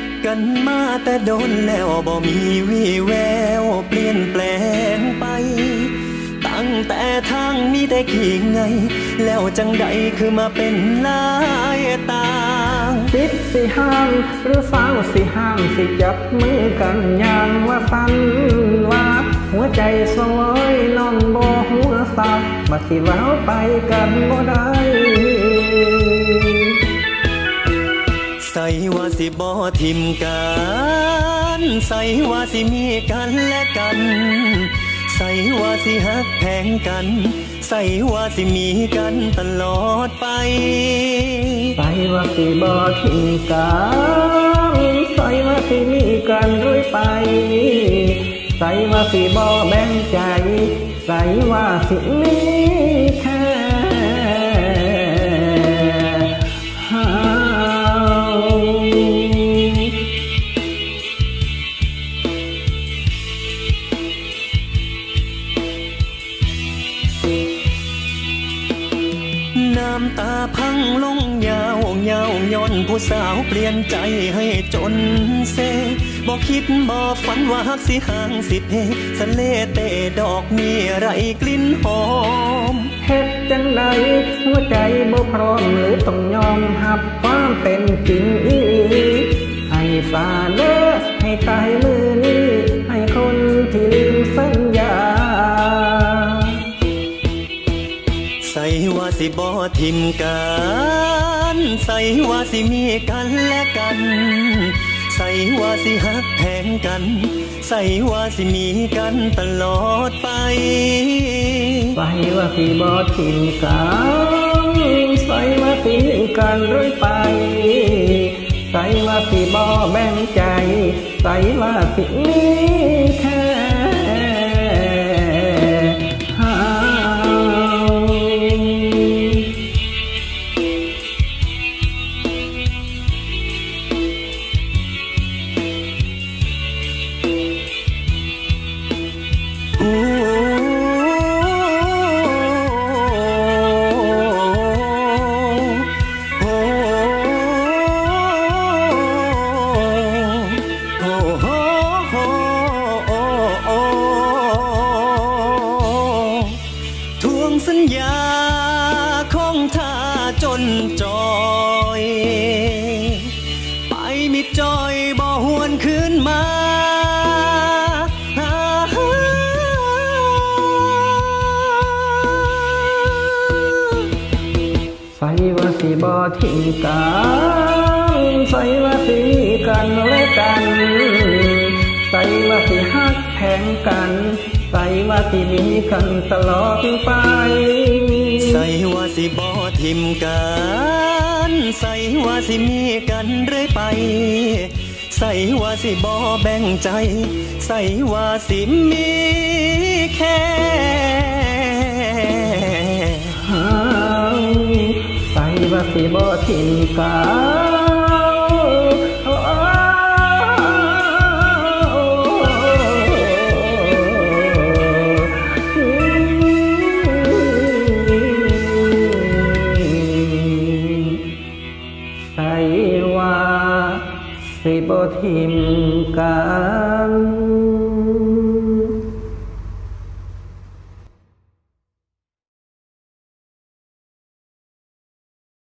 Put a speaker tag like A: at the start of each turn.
A: กกันมาแต่โดนแล้วบ่มีวี่แววเปลี่ยนแปลงไป ตั้งแต่ทางมีแต่ขีงไง แล้วจังใดคือมาเป็นลายต่าง
B: สิสิห้างหรือสาวสิห้างสิจับมือกันอย่างว่าสันว่าหัวใจสวยน้องบ่หัวสับมาสิว้าไปกันบ่ได้
A: ว่าสิบ่ทิมกันใส่ว่าสิมีกันและกัน ใส่ว่าสิฮักแพงกัน ใส่ว่าสิมีกันตลอดไป
B: ใส่ว่าสิบ่ทิ้งกันใส่ว่าสิมีกันเรื่ยไป ใส่ว่าสิบ่แบ่งใจ ใส่ว่าสิมีค่ำ
A: ตาพังลงยาวยาวย้อนผู้สาวเปลี่ยนใจให้จนเซบอกคิดบ่ฝันว่าฮักสิห่างสิเพสะเลเตดอกมีไรกลิ่นหอม
B: เฮ็ดจังใดหัวใจบ่พร้อมหรือต้องยอมหับความเป็นจริงอีให้สาเด้อให้ตายมือนี้ ส่
A: ว่าสิบ่ทิมกันใส่ว่าสิมีกันและกัน ใส่ว่าสิฮักแพงกัน ใส่ว่าสิมีกันตลอดไป
B: ใส่ว่าสิบ่ทิ้งกันใส่ว่าสิมีกันเรื่อยไปใส่ว่าสิบ่แบ่งใจ ใส่ว่าสิมีแค่
A: สัญญาของท่าจนจอย ไปมิดจอยบ่หวนคืนมา
B: ใส่ว่าสิบ่ทิ้งกันใส่ว่าสีกันและกัน ใส่ว่าสิฮักแพงกัน ใส่ว่าสิมีกันตลอดไป
A: ใส่ว่าสิบ่ทิมกัน ใส่ว่าสิมีกันเรื่อยไป ใส่ว่าสิบ่แบ่งใจ ใส่ว่าสิมีแค่
B: เฮาใส่ว่าสิบ่ทิ้งกัน บ่ทิมกัน